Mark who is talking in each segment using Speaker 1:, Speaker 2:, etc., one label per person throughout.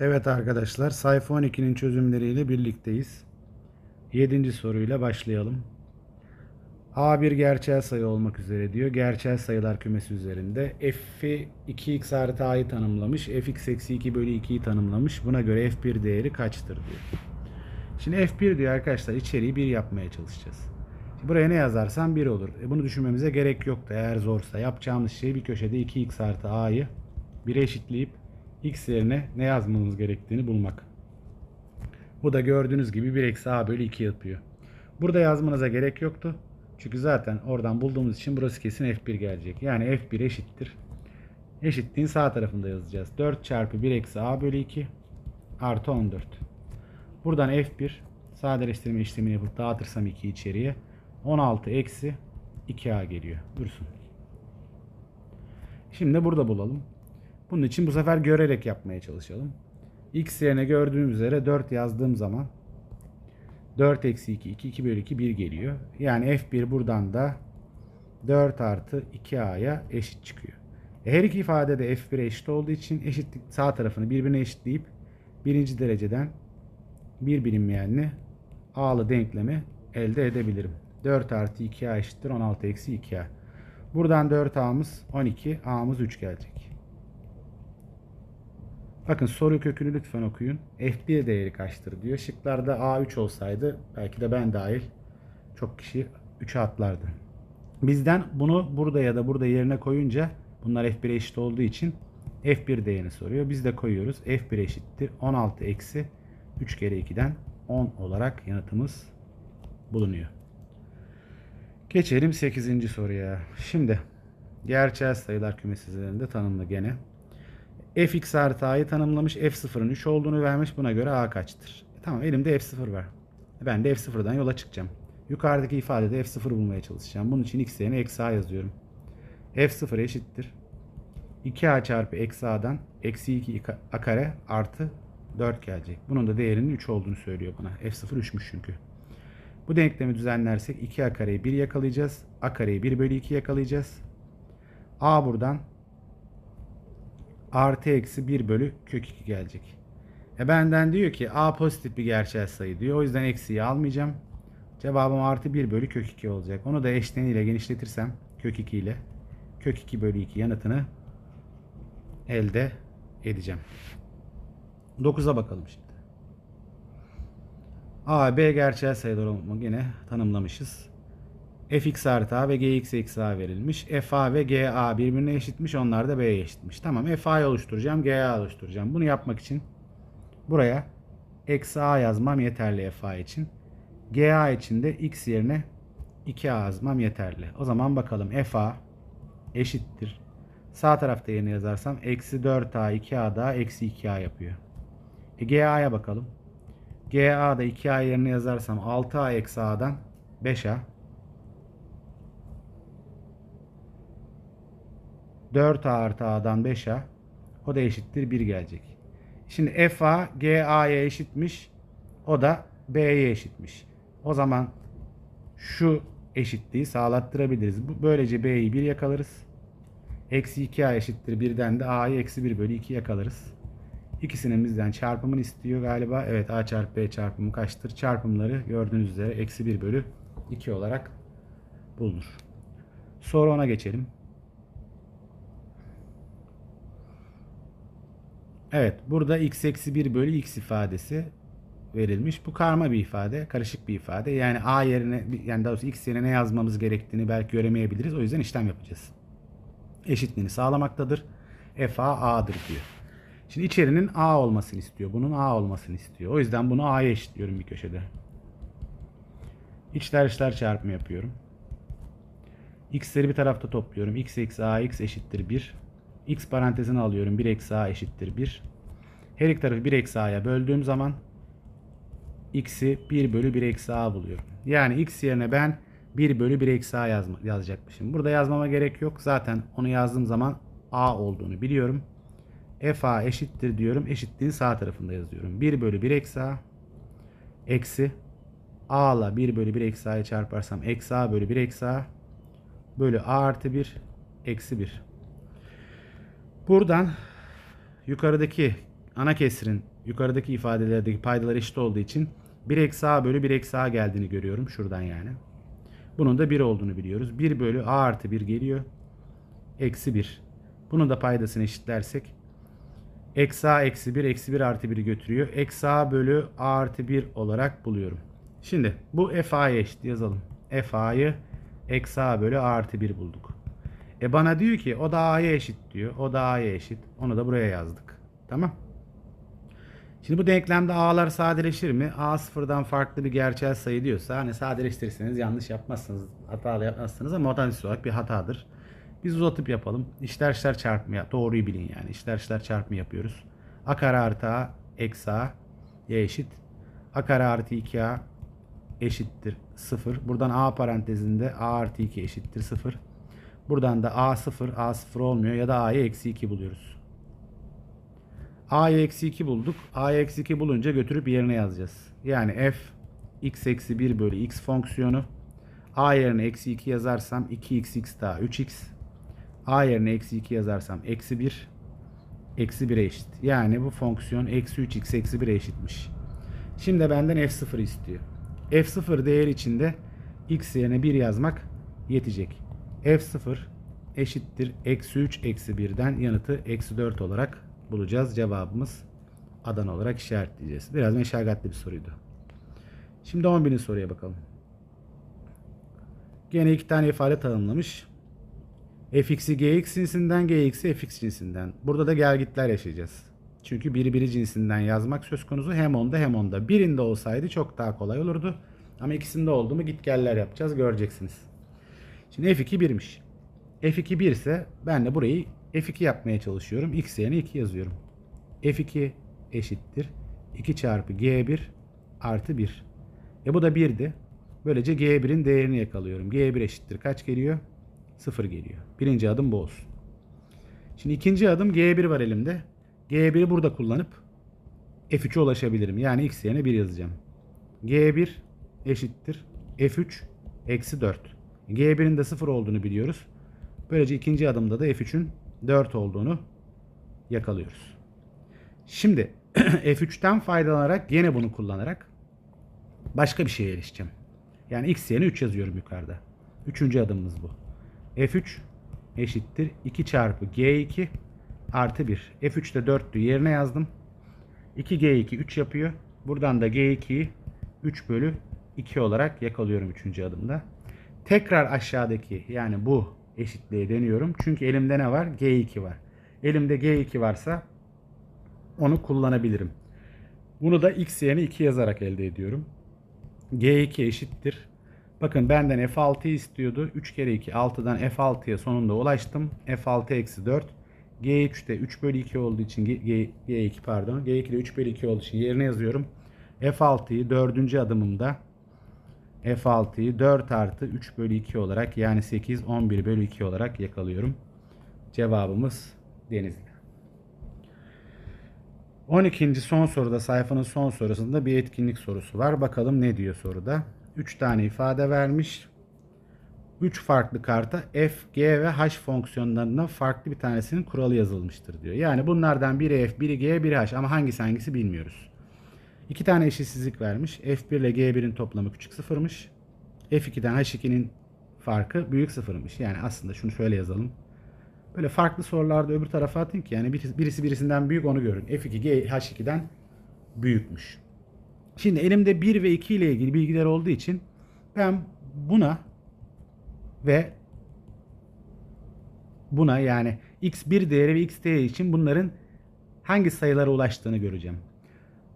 Speaker 1: Evet arkadaşlar sayfa 12'nin çözümleriyle birlikteyiz. 7. soruyla başlayalım. A bir gerçel sayı olmak üzere diyor. Gerçel sayılar kümesi üzerinde. F'i 2x artı a'yı tanımlamış. fx eksi 2 bölü 2'yi tanımlamış. Buna göre f1 değeri kaçtır diyor. Şimdi f1 diyor arkadaşlar içeriği 1 yapmaya çalışacağız. Buraya ne yazarsam 1 olur. E bunu düşünmemize gerek yoktu eğer zorsa. Yapacağımız şey bir köşede 2x artı a'yı 1'e eşitleyip x yerine ne yazmamız gerektiğini bulmak. Bu da gördüğünüz gibi 1 eksi a bölü 2 yapıyor. Burada yazmanıza gerek yoktu. Çünkü zaten oradan bulduğumuz için burası kesin f1 gelecek. Yani f1 eşittir. Eşitliğin sağ tarafında yazacağız. 4 çarpı 1 eksi a bölü 2 artı 14. Buradan f1 sadeleştirme işlemini yapıp dağıtırsam 2 içeriye 16 eksi 2a geliyor. Dursun. Şimdi burada bulalım. Bunun için bu sefer görerek yapmaya çalışalım. X yerine gördüğüm üzere 4 yazdığım zaman 4 eksi 2, 2, 2 bölü 2, 1 geliyor. Yani F1 buradan da 4 artı 2A'ya eşit çıkıyor. E, Her iki ifade de F1'e eşit olduğu için eşitlik sağ tarafını birbirine eşitleyip birinci dereceden bir bilinmeyenli A'lı denklemi elde edebilirim. 4 artı 2A eşittir 16 eksi 2A. Buradan 4A'mız 12, A'mız 3 gelecek. Bakın soru kökünü lütfen okuyun. F1 değeri kaçtır diyor. Şıklarda A3 olsaydı belki de ben dahil çok kişi 3'e atlardı. Bizden bunu burada ya da burada yerine koyunca bunlar F1'e eşit olduğu için F1 değerini soruyor. Biz de koyuyoruz. F1 eşittir 16 eksi 3 kere 2'den 10 olarak yanıtımız bulunuyor. Geçelim 8. soruya. Şimdi gerçel sayılar kümesi üzerinde tanımlı gene fx artı a'yı tanımlamış. f0'ın 3 olduğunu vermiş. Buna göre a kaçtır? E, tamam elimde f0 var. E, Ben de f0'dan yola çıkacağım. Yukarıdaki ifadede f0 bulmaya çalışacağım. Bunun için x yerine eksi a yazıyorum. f0 eşittir. 2a çarpı eksi a'dan eksi 2 a kare artı 4 gelecek. Bunun da değerinin 3 olduğunu söylüyor bana. f0 3'müş çünkü. Bu denklemi düzenlersek 2a kareyi 1 yakalayacağız. a kareyi 1 bölü 2 yakalayacağız. a buradan artı eksi 1 bölü kök 2 gelecek. E benden diyor ki a pozitif bir gerçel sayı diyor. O yüzden eksiyi almayacağım. Cevabım artı 1 bölü kök 2 olacak. Onu da eşleniyle genişletirsem kök 2 ile kök 2 bölü 2 yanıtını elde edeceğim. 9'a bakalım şimdi. A, B gerçel sayılar olmak yine tanımlamışız fx artı a ve gx eksi a verilmiş. fa ve ga birbirine eşitmiş. Onlar da b'ye eşitmiş. Tamam fa'yı oluşturacağım. ga oluşturacağım. Bunu yapmak için buraya eksi a yazmam yeterli fa için. ga için de x yerine 2a yazmam yeterli. O zaman bakalım fa eşittir. Sağ tarafta yerine yazarsam eksi 4a 2a da eksi 2a yapıyor. E, ga'ya bakalım. ga'da 2a yerine yazarsam 6a eksi a'dan 5a 4A artı A'dan 5A o da eşittir 1 gelecek. Şimdi FA GA'ya eşitmiş. O da B'ye eşitmiş. O zaman şu eşitliği sağlattırabiliriz. Böylece B'yi 1 yakalarız. Eksi 2A eşittir 1'den de A'yı eksi 1 bölü 2 yakalarız. İkisinin bizden çarpımını istiyor galiba. Evet A çarpı B çarpımı kaçtır? Çarpımları gördüğünüz üzere eksi 1 bölü 2 olarak bulunur. Sonra ona geçelim. Evet burada x eksi 1 bölü x ifadesi verilmiş. Bu karma bir ifade, karışık bir ifade. Yani a yerine yani daha doğrusu x yerine ne yazmamız gerektiğini belki göremeyebiliriz. O yüzden işlem yapacağız. Eşitliğini sağlamaktadır. f a a'dır diyor. Şimdi içerinin a olmasını istiyor. Bunun a olmasını istiyor. O yüzden bunu a'ya eşitliyorum bir köşede. İçler içler çarpımı yapıyorum. x'leri bir tarafta topluyorum. x eksi a x eşittir 1 x parantezine alıyorum. 1 eksi a eşittir 1. Her iki tarafı 1 eksi a'ya böldüğüm zaman x'i 1 bölü 1 eksi a buluyorum. Yani x yerine ben 1 bölü 1 eksi a yazma, yazacakmışım. Burada yazmama gerek yok. Zaten onu yazdığım zaman a olduğunu biliyorum. f a eşittir diyorum. Eşitliğin sağ tarafında yazıyorum. 1 bölü 1 eksi a eksi a ile 1 bölü 1 eksi a'yı çarparsam eksi a bölü 1 eksi a bölü a artı 1 eksi 1. Buradan yukarıdaki ana kesrin Yukarıdaki ifadelerdeki paydalar eşit olduğu için 1 eksi a bölü 1 eksi a geldiğini görüyorum. Şuradan yani. Bunun da 1 olduğunu biliyoruz. 1 bölü a artı 1 geliyor. Eksi 1. Bunun da paydasını eşitlersek eksi a eksi 1 eksi 1 artı 1'i götürüyor. Eksi a bölü a artı 1 olarak buluyorum. Şimdi bu f a'ya eşit yazalım. f a'yı eksi a bölü a artı 1 bulduk. E bana diyor ki o da a'ya eşit diyor. O da a'ya eşit. Onu da buraya yazdık. Tamam. Şimdi bu denklemde a'lar sadeleşir mi? a sıfırdan farklı bir gerçel sayı diyorsa hani sadeleştirirseniz yanlış yapmazsınız. Hatalı yapmazsınız ama matematik olarak bir hatadır. Biz uzatıp yapalım. İşler işler çarpımı yap. Doğruyu bilin yani. İşler işler çarpımı yapıyoruz. A kare artı A eksi A y eşit. A kare artı 2A eşittir 0. Buradan A parantezinde A artı 2 eşittir 0. Buradan da A 0, A 0 olmuyor ya da A'yı eksi 2 buluyoruz. A'yı eksi 2 bulduk. A'yı eksi 2 bulunca götürüp yerine yazacağız. Yani f x eksi 1 bölü x fonksiyonu. A yerine eksi 2 yazarsam 2x daha 3x. A yerine eksi 2 yazarsam eksi 1 eksi 1'e eşit. Yani bu fonksiyon eksi 3x eksi 1'e eşitmiş. Şimdi benden f0 istiyor. f0 değer içinde x yerine 1 yazmak yetecek. F0 eşittir eksi 3 eksi 1'den yanıtı eksi 4 olarak bulacağız. Cevabımız Adana olarak işaretleyeceğiz. Biraz meşakkatli bir soruydu. Şimdi 11. soruya bakalım. Gene iki tane ifade tanımlamış. fx'i gx cinsinden, gx'i fx cinsinden. Burada da gelgitler yaşayacağız. Çünkü biri biri cinsinden yazmak söz konusu hem onda hem onda. Birinde olsaydı çok daha kolay olurdu. Ama ikisinde oldu mu git geller yapacağız göreceksiniz. Şimdi f2 1'miş. f2 1 ise ben de burayı f2 yapmaya çalışıyorum. x yerine 2 yazıyorum. f2 eşittir. 2 çarpı g1 artı 1. E bu da 1'di. Böylece g1'in değerini yakalıyorum. g1 eşittir. Kaç geliyor? 0 geliyor. Birinci adım bu olsun. Şimdi ikinci adım g1 var elimde. g1'i burada kullanıp f3'e ulaşabilirim. Yani x yerine 1 yazacağım. g1 eşittir. f3 eksi 4. g1'in de 0 olduğunu biliyoruz. Böylece ikinci adımda da f3'ün 4 olduğunu yakalıyoruz. Şimdi f3'ten faydalanarak yine bunu kullanarak başka bir şeye erişeceğim. Yani x yerine 3 yazıyorum yukarıda. Üçüncü adımımız bu. f3 eşittir 2 çarpı g2 artı 1. f3 de 4'tü yerine yazdım. 2g2 3 yapıyor. Buradan da g2'yi 3 bölü 2 olarak yakalıyorum üçüncü adımda. Tekrar aşağıdaki yani bu eşitliğe dönüyorum. Çünkü elimde ne var? G2 var. Elimde G2 varsa onu kullanabilirim. Bunu da x yerine 2 yazarak elde ediyorum. G2 eşittir. Bakın benden F6 istiyordu. 3 kere 2 6'dan F6'ya sonunda ulaştım. F6 eksi 4. G3'te 3 bölü 2 olduğu için G, G2 pardon. G2'de 3 bölü 2 olduğu için yerine yazıyorum. F6'yı 4. adımımda F6'yı 4 artı 3 bölü 2 olarak yani 8 11 bölü 2 olarak yakalıyorum. Cevabımız Denizli. 12. son soruda sayfanın son sorusunda bir etkinlik sorusu var. Bakalım ne diyor soruda. 3 tane ifade vermiş. 3 farklı karta f, g ve h fonksiyonlarından farklı bir tanesinin kuralı yazılmıştır diyor. Yani bunlardan biri f, biri g, biri h ama hangisi hangisi bilmiyoruz. İki tane eşitsizlik vermiş. F1 ile G1'in toplamı küçük sıfırmış. F2'den H2'nin farkı büyük sıfırmış. Yani aslında şunu şöyle yazalım. Böyle farklı sorularda öbür tarafa atın ki yani birisi birisinden büyük onu görün. F2 G, H2'den büyükmüş. Şimdi elimde 1 ve 2 ile ilgili bilgiler olduğu için ben buna ve buna yani x1 değeri ve x değeri için bunların hangi sayılara ulaştığını göreceğim.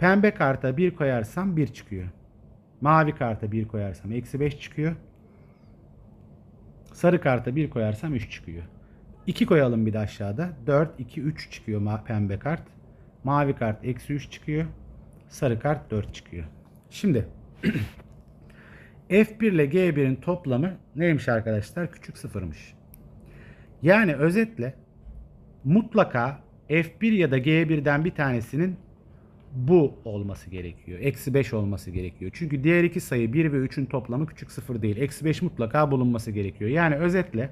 Speaker 1: Pembe karta 1 koyarsam 1 çıkıyor. Mavi karta 1 koyarsam eksi 5 çıkıyor. Sarı karta 1 koyarsam 3 çıkıyor. 2 koyalım bir de aşağıda. 4, 2, 3 çıkıyor pembe kart. Mavi kart eksi 3 çıkıyor. Sarı kart 4 çıkıyor. Şimdi F1 ile G1'in toplamı neymiş arkadaşlar? Küçük sıfırmış. Yani özetle mutlaka F1 ya da G1'den bir tanesinin bu olması gerekiyor. Eksi 5 olması gerekiyor. Çünkü diğer iki sayı 1 ve 3'ün toplamı küçük 0 değil. Eksi 5 mutlaka bulunması gerekiyor. Yani özetle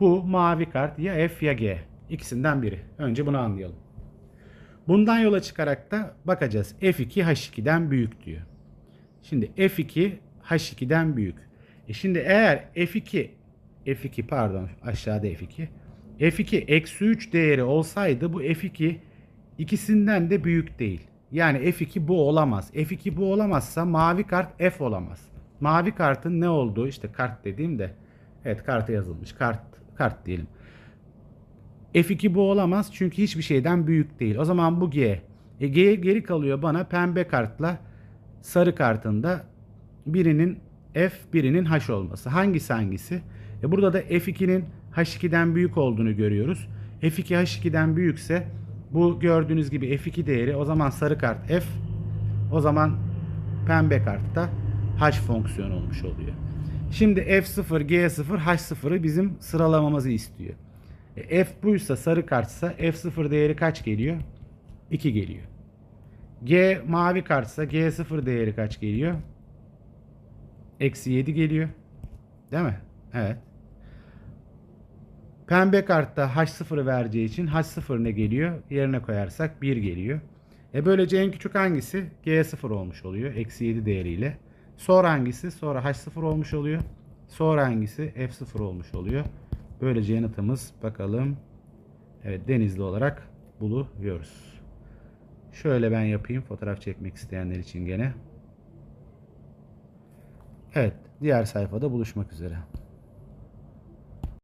Speaker 1: bu mavi kart ya F ya G. İkisinden biri. Önce bunu anlayalım. Bundan yola çıkarak da bakacağız. F2 H2'den büyük diyor. Şimdi F2 H2'den büyük. E şimdi eğer F2 F2 pardon aşağıda F2 F2 eksi 3 değeri olsaydı bu F2 ikisinden de büyük değil. Yani F2 bu olamaz. F2 bu olamazsa mavi kart F olamaz. Mavi kartın ne olduğu işte kart dediğimde evet karta yazılmış kart kart diyelim. F2 bu olamaz çünkü hiçbir şeyden büyük değil. O zaman bu G. E, G geri kalıyor bana pembe kartla sarı kartında birinin F birinin H olması. Hangisi hangisi? E burada da F2'nin H2'den büyük olduğunu görüyoruz. F2 H2'den büyükse bu gördüğünüz gibi F2 değeri o zaman sarı kart F o zaman pembe kartta H fonksiyonu olmuş oluyor. Şimdi F0, G0, H0'ı bizim sıralamamızı istiyor. E, F buysa sarı kartsa F0 değeri kaç geliyor? 2 geliyor. G mavi kartsa G0 değeri kaç geliyor? Eksi 7 geliyor. Değil mi? Evet. Pembe kartta H0 vereceği için H0 ne geliyor? Yerine koyarsak 1 geliyor. E böylece en küçük hangisi? G0 olmuş oluyor. Eksi 7 değeriyle. Sonra hangisi? Sonra H0 olmuş oluyor. Sonra hangisi? F0 olmuş oluyor. Böylece yanıtımız bakalım. Evet denizli olarak buluyoruz. Şöyle ben yapayım fotoğraf çekmek isteyenler için gene. Evet diğer sayfada buluşmak üzere.